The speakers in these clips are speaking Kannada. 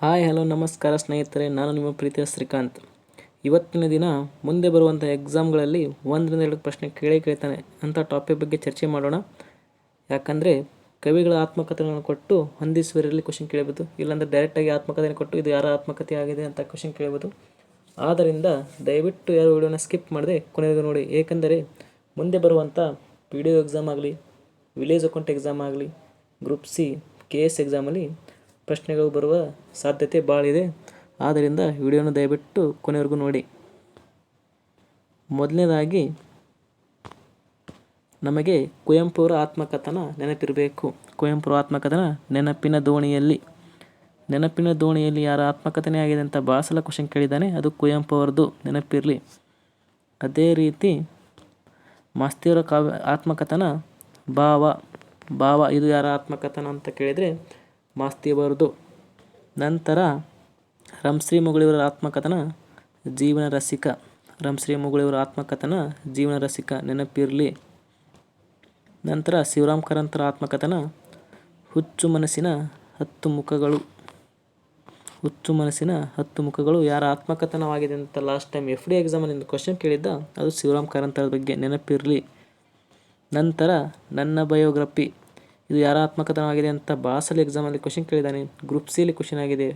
ಹಾಯ್, ಹಲೋ, ನಮಸ್ಕಾರ ಸ್ನೇಹಿತರೆ. ನಾನು ನಿಮ್ಮ ಪ್ರೀತಿಯ ಶ್ರೀಕಾಂತ್. ಇವತ್ತಿನ ದಿನ ಮುಂದೆ ಬರುವಂಥ ಎಕ್ಸಾಮ್ಗಳಲ್ಲಿ ಒಂದರಿಂದ ಎರಡು ಪ್ರಶ್ನೆ ಕೇಳೇ ಕೇಳ್ತಾನೆ. ಅಂಥ ಟಾಪಿಕ್ ಬಗ್ಗೆ ಚರ್ಚೆ ಮಾಡೋಣ. ಯಾಕಂದರೆ ಕವಿಗಳ ಆತ್ಮಕಥೆಗಳನ್ನು ಕೊಟ್ಟು ಹೊಂದಿಸುವರಲ್ಲಿ ಕ್ವಶನ್ ಕೇಳಬಹುದು ಇಲ್ಲಾಂದರೆ ಡೈರೆಕ್ಟಾಗಿ ಆತ್ಮಕಥೆಯನ್ನು ಕೊಟ್ಟು ಇದು ಯಾರ ಆತ್ಮಕಥೆ ಆಗಿದೆ ಅಂತ ಕ್ವಶನ್ ಕೇಳಬಹುದು ಆದ್ದರಿಂದ ದಯವಿಟ್ಟು ಯಾರು ವಿಡಿಯೋನ ಸ್ಕಿಪ್ ಮಾಡದೆ ಕೊನೆಗೂ ನೋಡಿ. ಏಕೆಂದರೆ ಮುಂದೆ ಬರುವಂಥ ಪಿ ಡಿ ಎಕ್ಸಾಮ್ ಆಗಲಿ ವಿಲೇಜ್ ಅಕೌಂಟ್ ಎಕ್ಸಾಮ್ ಆಗಲಿ ಗ್ರೂಪ್ ಸಿ ಕೆ ಎಸ್ ಎಕ್ಸಾಮಲ್ಲಿ ಪ್ರಶ್ನೆಗಳು ಬರುವ ಸಾಧ್ಯತೆ ಭಾಳ ಇದೆ. ಆದ್ದರಿಂದ ವಿಡಿಯೋನ ದಯವಿಟ್ಟು ಕೊನೆವರೆಗೂ ನೋಡಿ. ಮೊದಲನೇದಾಗಿ, ನಮಗೆ ಕುವೆಂಪುರ ಆತ್ಮಕಥನ ನೆನಪಿರಬೇಕು. ಕುವೆಂಪುರ ಆತ್ಮಕಥನ ನೆನಪಿನ ದೋಣಿಯಲ್ಲಿ. ನೆನಪಿನ ದೋಣಿಯಲ್ಲಿ ಯಾರ ಆತ್ಮಕಥನೆ ಆಗಿದೆ ಅಂತ ಬಾಸಲ ಸಲ ಕ್ವಶನ್ ಕೇಳಿದ್ದಾನೆ. ಅದು ಕುವೆಂಪು ಅವ್ರದ್ದು ನೆನಪಿರಲಿ. ಅದೇ ರೀತಿ, ಮಾಸ್ತಿಯವರ ಕಾವ್ಯ ಆತ್ಮಕಥನ ಭಾವ. ಭಾವ, ಇದು ಯಾರ ಆತ್ಮಕಥನ ಅಂತ ಕೇಳಿದರೆ ಮಾಸ್ತಿಯವರದು ನಂತರ ರಂಶ್ರೀ ಮುಗುಳಿಯವರ ಆತ್ಮಕಥನ, ಜೀವನ ರಸಿಕ. ರಂಶ್ರೀ ಮುಗುಳಿಯವರ ಆತ್ಮಕಥನ, ಜೀವನ ರಸಿಕ. ನೆನಪಿರಲಿ. ನಂತರ ಶಿವರಾಮ್ ಕರಂತರ ಆತ್ಮಕಥನ, ಹುಚ್ಚು ಮನಸ್ಸಿನ ಹತ್ತು ಮುಖಗಳು. ಹುಚ್ಚು ಮನಸ್ಸಿನ ಹತ್ತು ಮುಖಗಳು ಯಾರ ಆತ್ಮಕಥನವಾಗಿದೆ ಅಂತ ಲಾಸ್ಟ್ ಟೈಮ್ ಎಫ್ ಡಿ ಎಕ್ಸಾಮಲ್ಲಿ ಕ್ವಶನ್ ಕೇಳಿದ್ದ, ಅದು ಶಿವರಾಮ್ ಕರಂತರ ಬಗ್ಗೆ ನೆನಪಿರಲಿ. ನಂತರ ನನ್ನ ಬಯೋಗ್ರಫಿ ಇದು ಯಾರ ಆತ್ಮಕಥನವಾಗಿದೆ ಅಂತ ಬಾಸಲ್ಲಿ ಸಲ ಎಕ್ಸಾಮಲ್ಲಿ ಕ್ವಶನ್ ಕೇಳಿದ್ದಾನೆ. ಗ್ರೂಪ್ ಸಿಯಲ್ಲಿ ಕ್ವಶನ್ ಆಗಿದೆ.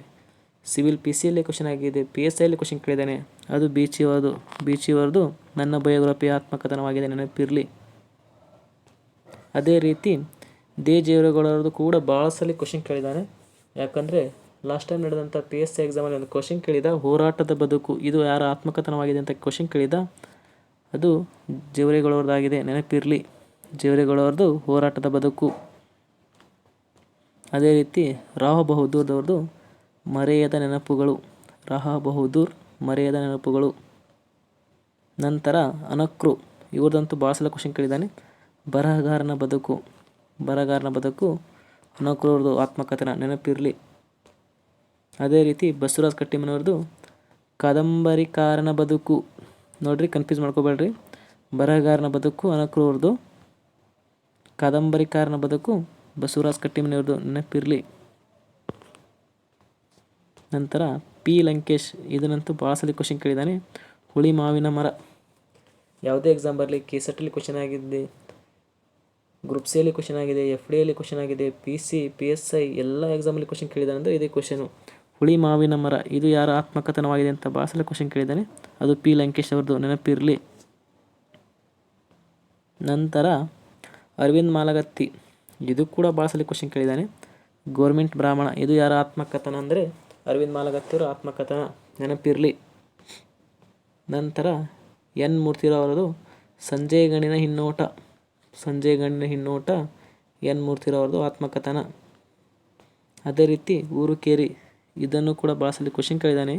ಸಿವಿಲ್ ಪಿ ಸಿ ಯಲ್ಲಿ ಕ್ವಶನ್ ಆಗಿದೆ. ಪಿ ಎಸ್ ಐಯಲ್ಲಿ ಕ್ವಶನ್ ಕೇಳಿದ್ದಾನೆ. ಅದು ಬೀಚಿಯವರದು ಬೀಚಿಯವರದು ನನ್ನ ಬಯೋಗ್ರಫಿ ಆತ್ಮಕಥನವಾಗಿದೆ. ನೆನಪಿರಲಿ. ಅದೇ ರೀತಿ ದೇ ಜೇವರೇಗೌಡರದು ಕೂಡ ಭಾಳ ಸಲ ಕ್ವಶನ್ ಕೇಳಿದ್ದಾನೆ. ಯಾಕಂದರೆ ಲಾಸ್ಟ್ ಟೈಮ್ ನಡೆದಂಥ ಪಿ ಎಸ್ ಸಿ ಎಕ್ಸಾಮಲ್ಲಿ ಒಂದು ಕ್ವಶನ್ ಕೇಳಿದ, ಹೋರಾಟದ ಬದುಕು, ಇದು ಯಾರ ಆತ್ಮಕಥನವಾಗಿದೆ ಅಂತ ಕ್ವಶನ್ ಕೇಳಿದ, ಅದು ಜೇವರಿಗಳವ್ರದ್ದಾಗಿದೆ ನೆನಪಿರಲಿ. ಜೇವರಿಗಳವ್ರದ್ದು ಹೋರಾಟದ ಬದುಕು. ಅದೇ ರೀತಿ ರಾಹ ಬಹದ್ದೂರ್ದವ್ರದ್ದು ಮರೆಯದ ನೆನಪುಗಳು. ರಾಹ ಬಹದ್ದೂರ್ ಮರೆಯದ ನೆನಪುಗಳು. ನಂತರ ಅನಕ್ರು, ಇವ್ರದಂತೂ ಭಾಳ ಸಲ ಕ್ವಶನ್ ಕೇಳಿದ್ದಾನೆ. ಬರಹಗಾರನ ಬದುಕು. ಬರಹಗಾರನ ಬದುಕು ಅನಕ್ರವ್ರದ್ದು ಆತ್ಮಕಥನ, ನೆನಪಿರಲಿ. ಅದೇ ರೀತಿ ಬಸವರಾಜ್ ಕಟ್ಟಿಮನವ್ರದ್ದು ಕಾದಂಬರಿಕಾರನ ಬದುಕು. ನೋಡ್ರಿ ಕನ್ಫ್ಯೂಸ್ ಮಾಡ್ಕೋಬೇಡ್ರಿ. ಬರಹಗಾರನ ಬದುಕು ಅನಕ್ರವ್ರದ್ದು ಕಾದಂಬರಿಕಾರನ ಬದುಕು ಬಸವರಾಜ್ ಕಟ್ಟಿಮನಿಯವ್ರದ್ದು ನೆನಪಿರಲಿ. ನಂತರ ಪಿ. ಲಂಕೇಶ್, ಇದನ್ನಂತೂ ಭಾಳ ಸಲ ಕ್ವಶನ್ ಕೇಳಿದ್ದಾನೆ. ಹುಳಿ ಮಾವಿನ ಮರ. ಯಾವುದೇ ಎಕ್ಸಾಮ್ ಬರಲಿ ಕೆ ಸೆಟ್ಟಲ್ಲಿ ಕ್ವಶನ್ ಆಗಿದೆ ಗ್ರೂಪ್ ಸಿಯಲ್ಲಿ ಕ್ವಶನ್ ಆಗಿದೆ ಎಫ್ ಡಿ ಡಿಯಲ್ಲಿ ಕ್ವಶನ್ ಆಗಿದೆ P C P S I ಎಲ್ಲ ಎಕ್ಸಾಮಲ್ಲಿ ಕ್ವಶನ್ ಕೇಳಿದ್ದಾನೆ ಅಂದರೆ ಇದೇ ಕ್ವಶನು ಹುಳಿ ಮಾವಿನ ಮರ, ಇದು ಯಾರ ಆತ್ಮಕಥನವಾಗಿದೆ ಅಂತ ಭಾಳ ಸಲ ಕ್ವಶನ್ ಕೇಳಿದ್ದಾನೆ. ಅದು ಪಿ. ಲಂಕೇಶ್ ಅವ್ರದ್ದು ನೆನಪಿರಲಿ. ನಂತರ ಅರವಿಂದ್ ಮಾಲಗತ್ತಿ. ಇದು ಕೂಡ ಭಾಳ ಕ್ವಶನ್ ಕೇಳಿದ್ದಾನೆ. ಗೋರ್ಮೆಂಟ್ ಬ್ರಾಹ್ಮಣ, ಇದು ಯಾರ ಆತ್ಮಕಥನ ಅಂದರೆ? ಅರವಿಂದ್ ಮಾಲಗತ್ತಿಯವರ ಆತ್ಮಕಥನ ನೆನಪಿರಲಿ. ನಂತರ ಎನ್ ಮೂರ್ತಿರವರದು ಸಂಜಯ್ ಗಣ್ಣಿನ ಹಿನ್ನೋಟ. ಸಂಜಯ್ ಗಣ್ಣಿನ ಹಿನ್ನೋಟ, ಎನ್ ಮೂರ್ತಿರವರದು ಆತ್ಮಕಥನ. ಅದೇ ರೀತಿ ಊರು ಕೇರಿ, ಇದನ್ನು ಕೂಡ ಭಾಳ ಕ್ವಶನ್ ಕೇಳಿದ್ದಾನೆ.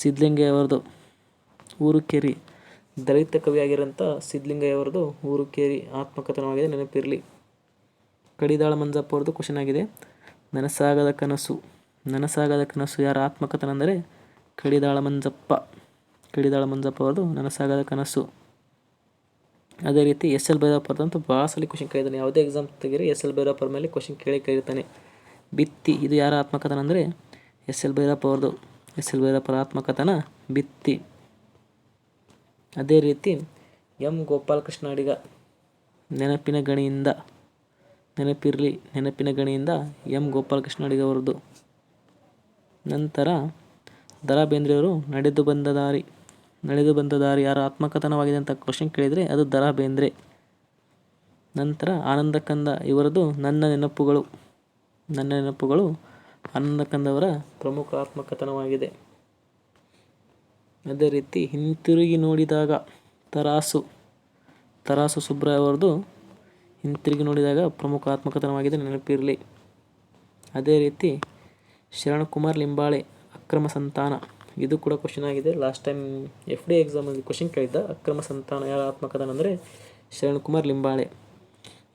ಸಿದ್ಧಲಿಂಗಯ್ಯವರದು ಊರು ಕೇರಿ. ದಲಿತ ಕವಿಯಾಗಿರೋಂಥ ಸಿದ್ಧಲಿಂಗಯ್ಯ ಅವರದು ಊರು ಕೇರಿ ಆತ್ಮಕಥನವಾಗಿದೆ, ನೆನಪಿರಲಿ. ಕಡಿದಾಳ ಮಂಜಪ್ಪ ಅವ್ರದ್ದು ಕ್ವಶನ್ ಆಗಿದೆ. ನನಸಾಗದ ಕನಸು ನನಸಾಗದ ಕನಸು ಯಾರ ಆತ್ಮಕಥನ ಅಂದರೆ ಕಡಿದಾಳ ಮಂಜಪ್ಪ. ಕಡಿದಾಳ ಮಂಜಪ್ಪ ಅವ್ರದ್ದು ನನಸಾಗದ ಕನಸು. ಅದೇ ರೀತಿ ಎಸ್ ಎಲ್ ಭೈರಪ್ಪ ಅಂತೂ ಭಾಳ ಸಲ ಕ್ವಶನ್ ಕೇಳಿದ್ದಾನೆ. ಯಾವುದೇ ಎಕ್ಸಾಮ್ ತೆಗೀರಿ ಎಸ್ ಎಲ್ ಭೈರಪ್ಪ ಅವ್ರ ಮೇಲೆ ಕ್ವಶನ್ ಕೇಳಿ ಕೇಳಿರ್ತಾನೆ. ಬಿತ್ತಿ, ಇದು ಯಾರ ಆತ್ಮಕಥನ ಅಂದರೆ ಎಸ್ ಎಲ್ ಭೈರಪ್ಪ ಅವ್ರದ್ದು ಎಸ್ ಎಲ್ ಭೈರಪ್ಪರ ಆತ್ಮಕಥನ ಬಿತ್ತಿ. ಅದೇ ರೀತಿ ಎಂ ಗೋಪಾಲಕೃಷ್ಣ ಅಡಿಗ, ನೆನಪಿನ ಗಣಿಯಿಂದ. ನೆನಪಿರಲಿ, ನೆನಪಿನ ಗಣಿಯಿಂದ ಎಂ. ಗೋಪಾಲಕೃಷ್ಣ ಅಡಿಗವರದು. ನಂತರ ದರಾ ಬೇಂದ್ರೆಯವರು ನಡೆದು ಬಂದ ದಾರಿ. ನಡೆದು ಬಂದ ದಾರಿ ಯಾರ ಆತ್ಮಕಥನವಾಗಿದೆ ಅಂತ ಕ್ವಶನ್ ಕೇಳಿದರೆ ಅದು ದರಾ ಬೇಂದ್ರೆ ನಂತರ ಆನಂದಕಂದ ಇವರದು ನನ್ನ ನೆನಪುಗಳು. ನನ್ನ ನೆನಪುಗಳು ಆನಂದಕಂದವರ ಪ್ರಮುಖ ಆತ್ಮಕಥನವಾಗಿದೆ. ಅದೇ ರೀತಿ ಹಿಂತಿರುಗಿ ನೋಡಿದಾಗ ತರಾಸು. ತರಾಸು ಸುಬ್ರಾಯ್ ಅವರದು ಹಿಂತಿರುಗಿ ನೋಡಿದಾಗ ಪ್ರಮುಖ ಆತ್ಮಕಥನವಾಗಿದೆ, ನೆನಪಿರಲಿ. ಅದೇ ರೀತಿ ಶರಣಕುಮಾರ್ ಲಿಂಬಾಳೆ, ಅಕ್ರಮ ಸಂತಾನ. ಇದು ಕೂಡ ಕ್ವಶನ್ ಆಗಿದೆ. ಲಾಸ್ಟ್ ಟೈಮ್ ಎಫ್ ಡಿ ಎಕ್ಸಾಮಲ್ಲಿ ಕ್ವಶನ್ ಕೇಳಿದ್ದ, ಅಕ್ರಮ ಸಂತಾನ ಯಾರ ಆತ್ಮಕಥನ ಅಂದರೆ ಶರಣಕುಮಾರ್ ಲಿಂಬಾಳೆ.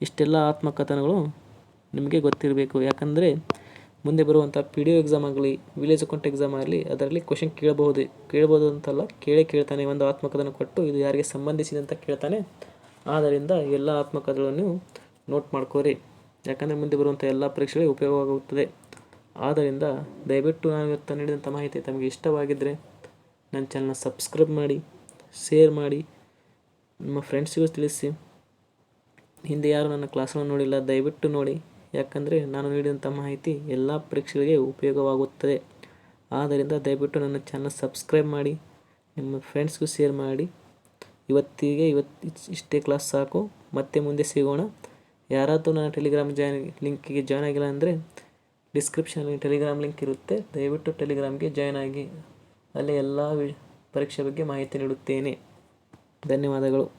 ಇಷ್ಟೆಲ್ಲ ಆತ್ಮಕಥನಗಳು ನಿಮಗೆ ಗೊತ್ತಿರಬೇಕು. ಯಾಕಂದರೆ ಮುಂದೆ ಬರುವಂಥ ಪಿ ಡಿ ಒ ಎಕ್ಸಾಮ್ ಆಗಲಿ ವಿಲೇಜ್ ಅಕೌಂಟ್ ಎಕ್ಸಾಮ್ ಆಗಲಿ, ಅದರಲ್ಲಿ ಕ್ವಶನ್ ಕೇಳಬಹುದು ಕೇಳ್ಬೋದು ಅಂತಲ್ಲ, ಕೇಳೇ ಕೇಳ್ತಾನೆ. ಒಂದು ಆತ್ಮಕಥನ ಕೊಟ್ಟು ಇದು ಯಾರಿಗೆ ಸಂಬಂಧಿಸಿದೆ ಅಂತ ಕೇಳ್ತಾನೆ. ಆದ್ದರಿಂದ ಎಲ್ಲ ಆತ್ಮಕಥೆಗಳನ್ನು ನೋಟ್ ಮಾಡ್ಕೋರಿ. ಯಾಕಂದರೆ ಮುಂದೆ ಬರುವಂಥ ಎಲ್ಲ ಪರೀಕ್ಷೆಗಳಿಗೆ ಉಪಯೋಗವಾಗುತ್ತದೆ. ಆದ್ದರಿಂದ ದಯವಿಟ್ಟು ನಾನು ಇವತ್ತು ನೀಡಿದಂಥ ಮಾಹಿತಿ ತಮಗೆ ಇಷ್ಟವಾಗಿದ್ದರೆ ನನ್ನ ಚಾನಲ್ನ ಸಬ್ಸ್ಕ್ರೈಬ್ ಮಾಡಿ ಶೇರ್ ಮಾಡಿ, ನಿಮ್ಮ ಫ್ರೆಂಡ್ಸಿಗೂ ತಿಳಿಸಿ. ಹಿಂದೆ ಯಾರು ನನ್ನ ಕ್ಲಾಸನ್ನು ನೋಡಿಲ್ಲ, ದಯವಿಟ್ಟು ನೋಡಿ. ಯಾಕಂದರೆ ನಾನು ನೀಡಿದಂಥ ಮಾಹಿತಿ ಎಲ್ಲ ಪರೀಕ್ಷೆಗಳಿಗೆ ಉಪಯೋಗವಾಗುತ್ತದೆ. ಆದ್ದರಿಂದ ದಯವಿಟ್ಟು ನನ್ನ ಚಾನಲ್ ಸಬ್ಸ್ಕ್ರೈಬ್ ಮಾಡಿ, ನಿಮ್ಮ ಫ್ರೆಂಡ್ಸ್ಗೂ ಶೇರ್ ಮಾಡಿ. ಇವತ್ತಿಗೆ ಇವತ್ತು ಇಷ್ಟೇ ಕ್ಲಾಸ್ ಸಾಕು. ಮತ್ತೆ ಮುಂದೆ ಸಿಗೋಣ. ಯಾರಾದರೂ ನನ್ನ ಟೆಲಿಗ್ರಾಮ್ ಜಾಯ್ನ್ ಲಿಂಕಿಗೆ ಜಾಯ್ನ್ ಆಗಿಲ್ಲ ಅಂದರೆ ಡಿಸ್ಕ್ರಿಪ್ಷನ್ ಟೆಲಿಗ್ರಾಮ್ ಲಿಂಕ್ ಇರುತ್ತೆ. ದಯವಿಟ್ಟು ಟೆಲಿಗ್ರಾಮ್ಗೆ ಜಾಯ್ನ್ ಆಗಿ. ಅಲ್ಲಿ ಎಲ್ಲ ಪರೀಕ್ಷೆ ಬಗ್ಗೆ ಮಾಹಿತಿ ನೀಡುತ್ತೇನೆ. ಧನ್ಯವಾದಗಳು.